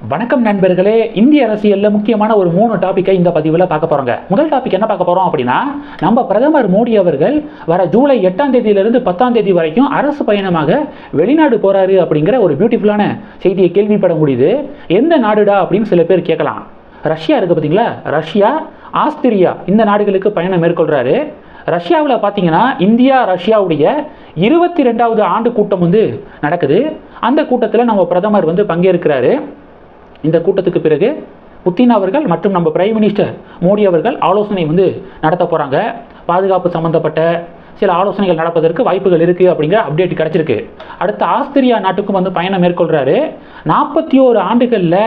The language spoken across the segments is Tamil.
வணக்கம் நண்பர்களே இந்திய அரசியலில் முக்கியமான ஒரு மூணு டாப்பிக்கை இந்த பதிவில் பார்க்க போகிறோங்க முதல் டாபிக் என்ன பார்க்க போகிறோம் அப்படின்னா நம்ம பிரதமர் மோடி அவர்கள் வர ஜூலை எட்டாம் தேதியிலிருந்து பத்தாம் தேதி வரைக்கும் அரசு பயணமாக வெளிநாடு போகிறாரு அப்படிங்கிற ஒரு பியூட்டிஃபுல்லான செய்தியை கேள்விப்பட முடியுது. எந்த நாடுடா அப்படின்னு சில பேர் கேட்கலாம். ரஷ்யா இருக்குது பார்த்தீங்களா? ரஷ்யா ஆஸ்திரியா இந்த நாடுகளுக்கு பயணம் மேற்கொள்கிறாரு ரஷ்யாவில் பார்த்தீங்கன்னா இந்தியா ரஷ்யாவுடைய இருபத்தி ரெண்டாவது ஆண்டு கூட்டம் வந்து நடக்குது. அந்த கூட்டத்தில் நம்ம பிரதமர் வந்து பங்கேற்கிறாரு. இந்த கூட்டத்துக்கு பிறகு புத்தின் அவர்கள் மற்றும் நம்ம பிரைம் மினிஸ்டர் மோடி அவர்கள் ஆலோசனை வந்து நடத்த போகிறாங்க பாதுகாப்பு சம்மந்தப்பட்ட சில ஆலோசனைகள் நடப்பதற்கு வாய்ப்புகள் இருக்குது அப்படிங்கிற அப்டேட் கிடச்சிருக்கு. அடுத்து ஆஸ்திரியா நாட்டுக்கும் வந்து பயணம் மேற்கொள்கிறாரு நாற்பத்தி ஓரு ஆண்டுகளில்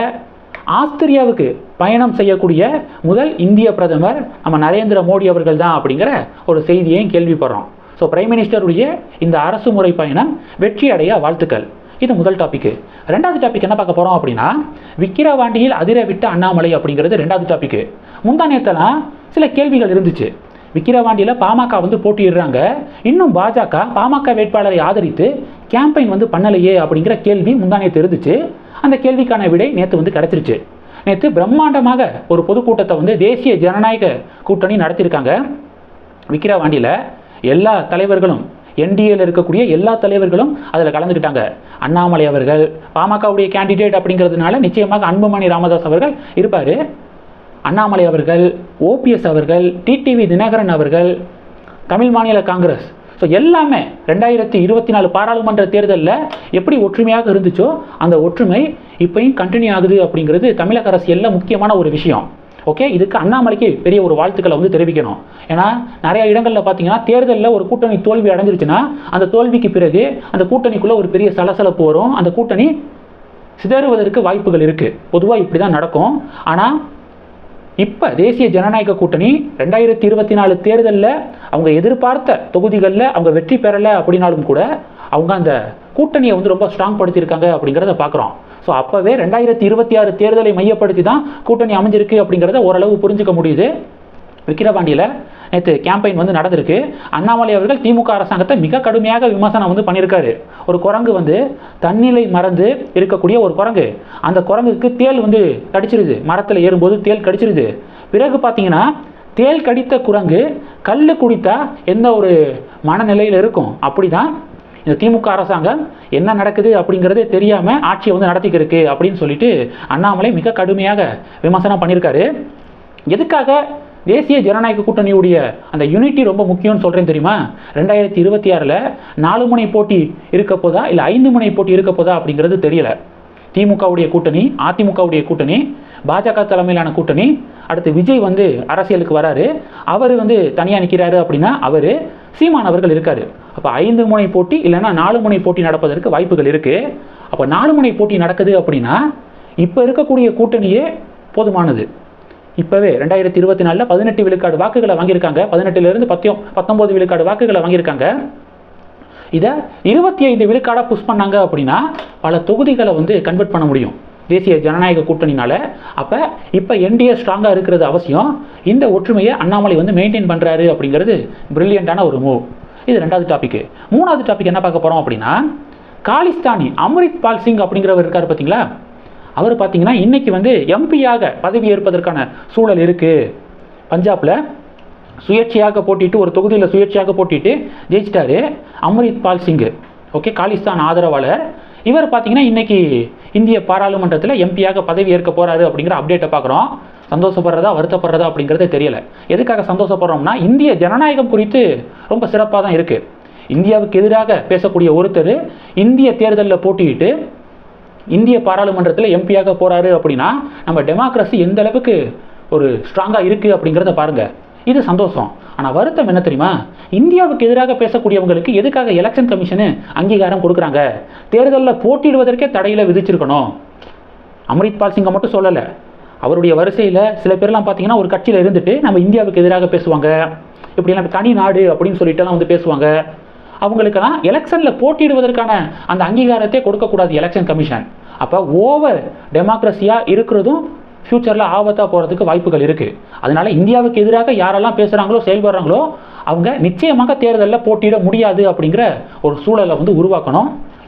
ஆஸ்திரியாவுக்கு பயணம் செய்யக்கூடிய முதல் இந்திய பிரதமர் நம்ம நரேந்திர மோடி அவர்கள் தான் அப்படிங்கிற ஒரு செய்தியையும் கேள்விப்படுறோம். ஸோ பிரைம் மினிஸ்டருடைய இந்த அரசு முறை பயணம் வெற்றி அடைய வாழ்த்துக்கள். இது முதல் டாபிக் ரெண்டாவது டாபிக் என்ன பார்க்க போகிறோம் அப்படின்னா விக்கிரவாண்டியில் அதிர விட்ட அண்ணாமலை அப்படிங்கிறது ரெண்டாவது டாபிக் முந்தானேத்தெல்லாம் சில கேள்விகள் இருந்துச்சு. விக்கிரவாண்டியில் பாமக வந்து போட்டியிடுறாங்க. இன்னும் பாஜக பாமக வேட்பாளரை ஆதரித்து கேம்பெயின் வந்து பண்ணலையே அப்படிங்கிற கேள்வி முந்தானேத்து இருந்துச்சு. அந்த கேள்விக்கான விடை நேற்று வந்து கிடச்சிருச்சு. நேற்று பிரம்மாண்டமாக ஒரு பொதுக்கூட்டத்தை வந்து தேசிய ஜனநாயக கூட்டணி நடத்தியிருக்காங்க. விக்கிரவாண்டியில் எல்லா தலைவர்களும் என்டிஏல இருக்கக்கூடிய எல்லா தலைவர்களும் அதில் கலந்துக்கிட்டாங்க. அண்ணாமலை அவர்கள் பாமகவுடைய கேண்டிடேட் அப்படிங்கிறதுனால நிச்சயமாக அன்புமணி ராமதாஸ் அவர்கள் இருப்பார். அண்ணாமலை அவர்கள் ஓபிஎஸ் அவர்கள் டிடிவி தினகரன் அவர்கள் தமிழ் மாநில காங்கிரஸ். ஸோ எல்லாமே ரெண்டாயிரத்தி இருபத்தி நாலு பாராளுமன்ற தேர்தலில் எப்படி ஒற்றுமையாக இருந்துச்சோ அந்த ஒற்றுமை இப்பயும் கண்டினியூ ஆகுது அப்படிங்கிறது தமிழக அரசியலில் முக்கியமான ஒரு விஷயம். ஓகே இதுக்கு அண்ணாமலைக்கு பெரிய ஒரு வாழ்த்துக்களை வந்து தெரிவிக்கணும். ஏன்னா நிறைய இடங்களில் பார்த்தீங்கன்னா தேர்தலில் ஒரு கூட்டணி தோல்வி அடைஞ்சிருச்சுன்னா அந்த தோல்விக்கு பிறகு அந்த கூட்டணிக்குள்ளே ஒரு பெரிய சலசலப்பு வரும். அந்த கூட்டணி சிதறுவதற்கு வாய்ப்புகள் இருக்குது பொதுவாக இப்படி தான் நடக்கும். ஆனால் இப்போ தேசிய ஜனநாயக கூட்டணி ரெண்டாயிரத்தி இருபத்தி நாலு தேர்தலில் அவங்க எதிர்பார்த்த தொகுதிகளில் அவங்க வெற்றி பெறலை அப்படின்னாலும் கூட அவங்க அந்த கூட்டணியை வந்து ரொம்ப ஸ்ட்ராங் படுத்தியிருக்காங்க அப்படிங்கிறத பார்க்குறோம் ஸோ அப்போவே ரெண்டாயிரத்தி இருபத்தி ஆறு தேர்தலை மையப்படுத்தி தான் கூட்டணி அமைஞ்சிருக்கு அப்படிங்கிறத ஓரளவு புரிஞ்சுக்க முடியுது. விக்கிரவாண்டியில் நேற்று கேம்பெயின் வந்து நடந்திருக்கு. அண்ணாமலை அவர்கள் திமுக அரசாங்கத்தை மிக கடுமையாக விமர்சனம் வந்து பண்ணியிருக்காரு. ஒரு குரங்கு வந்து தன்னிலை மறந்து இருக்கக்கூடிய ஒரு குரங்கு. அந்த குரங்குக்கு தேல் வந்து கடிச்சிருது. மரத்தில் ஏறும்போது தேல் கடிச்சிருது. பிறகு பார்த்தீங்கன்னா தேல் கடித்த குரங்கு கல் குடித்தா எந்த ஒரு மனநிலையில் இருக்கும்? அப்படி தான் இந்த திமுக அரசாங்கம் என்ன நடக்குது அப்படிங்கிறதே தெரியாமல் ஆட்சியை வந்து நடத்திக்கிருக்கு அப்படின்னு சொல்லிட்டு அண்ணாமலை மிக கடுமையாக விமர்சனம் பண்ணியிருக்காரு. எதுக்காக தேசிய ஜனநாயக கூட்டணியுடைய அந்த யூனிட்டி ரொம்ப முக்கியம்னு சொல்கிறேன் தெரியுமா? ரெண்டாயிரத்தி இருபத்தி ஆறில் நாலு முனை போட்டி இருக்க போதா இல்லை ஐந்து முனை போட்டி இருக்க போதா அப்படிங்கிறது தெரியல. திமுகவுடைய கூட்டணி அதிமுகவுடைய கூட்டணி பாஜக தலைமையிலான கூட்டணி அடுத்து விஜய் வந்து அரசியலுக்கு வராரு. அவர் வந்து தனியாக நிற்கிறாரு அப்படின்னா அவர் சீமான் அவர்கள் இருக்காரு. அப்போ ஐந்து முனை போட்டி இல்லைன்னா நாலு முனை போட்டி நடப்பதற்கு வாய்ப்புகள் இருக்குது அப்போ நாலு முனை போட்டி நடக்குது அப்படின்னா இப்போ இருக்கக்கூடிய கூட்டணியே போதுமானது. இப்போவே ரெண்டாயிரத்தி இருபத்தி நாலில் பதினெட்டு விழுக்காடு வாக்குகளை வாங்கியிருக்காங்க. பதினெட்டுலேருந்து பத்தியம் பத்தொம்போது விழுக்காடு வாக்குகளை வாங்கியிருக்காங்க. இதை இருபத்தி ஐந்து விழுக்காடாக புஷ் பண்ணாங்க அப்படின்னா பல தொகுதிகளை வந்து கன்வெர்ட் பண்ண முடியும். தேசிய ஜனநாயக கூட்டணினால அப்போ இப்போ என்டிஏ ஸ்ட்ராங்காக இருக்கிறது அவசியம். இந்த ஒற்றுமையை அண்ணாமலை வந்து மெயின்டைன் பண்ணுறாரு அப்படிங்கிறது பிரில்லியண்டான ஒரு மூவ் இது ரெண்டாவது டாபிக் மூணாவது டாபிக் என்ன பார்க்க போகிறோம் அப்படின்னா காலிஸ்தானி அம்ரித் பால் சிங் அப்படிங்கிறவர் இருக்கார் பார்த்தீங்களா அவர் பார்த்தீங்கன்னா இன்னைக்கு வந்து எம்பியாக பதவி ஏற்பதற்கான சூழல் இருக்குது பஞ்சாபில் சுயேட்சையாக போட்டிட்டு ஒரு தொகுதியில் சுயேட்சையாக போட்டிட்டு ஜெயிச்சிட்டாரு அம்ரித் பால் சிங். ஓகே காலிஸ்தான் ஆதரவாளர். இவர் பார்த்தீங்கன்னா இன்னைக்கு இந்திய பாராளுமன்றத்தில் எம்பியாக பதவி ஏற்க போகிறாரு அப்படிங்கிற அப்டேட்டை பார்க்குறோம். சந்தோஷப்படுறதா வருத்தப்படுறதா அப்படிங்கிறதே தெரியல. எதுக்காக சந்தோஷப்படுறோம்னா இந்திய ஜனநாயகம் குறித்து ரொம்ப சிறப்பாக தான் இருக்குது இந்தியாவுக்கு எதிராக பேசக்கூடிய ஒருத்தர் இந்திய தேர்தலில் போட்டியிட்டு இந்திய பாராளுமன்றத்தில் எம்பியாக போகிறாரு அப்படின்னா நம்ம டெமோக்ரஸி எந்த அளவுக்கு ஒரு ஸ்ட்ராங்காக இருக்குது அப்படிங்கிறத பாருங்கள் இது சந்தோஷம். ஆனால் வருத்தம் என்ன தெரியுமா? இந்தியாவுக்கு எதிராக பேசக்கூடியவங்களுக்கு எதுக்காக எலெக்ஷன் கமிஷனு அங்கீகாரம் கொடுக்குறாங்க? தேர்தலில் போட்டியிடுவதற்கே தடையில் விதிச்சிருக்கணும். அம்ரித்பால் சிங்கை மட்டும் சொல்லலை. அவருடைய வரிசையில் சில பேர்லாம் பார்த்தீங்கன்னா ஒரு கட்சியில் இருந்துட்டு நம்ம இந்தியாவுக்கு எதிராக பேசுவாங்க. இப்படிலாம் தனி நாடு அப்படின்னு சொல்லிட்டுலாம் வந்து பேசுவாங்க. அவங்களுக்கெல்லாம் எலெக்ஷனில் போட்டியிடுவதற்கான அந்த அங்கீகாரத்தை கொடுக்கக்கூடாது எலெக்ஷன் கமிஷன் அப்போ ஓவர் டெமோக்ரஸியாக இருக்கிறதும் ஃப்யூச்சரில் ஆபத்தாக போகிறதுக்கு வாய்ப்புகள் இருக்குது அதனால இந்தியாவுக்கு எதிராக யாரெல்லாம் பேசுகிறாங்களோ செயல்படுறாங்களோ அவங்க நிச்சயமாக தேர்தலில் போட்டியிட முடியாது அப்படிங்கிற ஒரு சூழலை வந்து உருவாக்கணும்.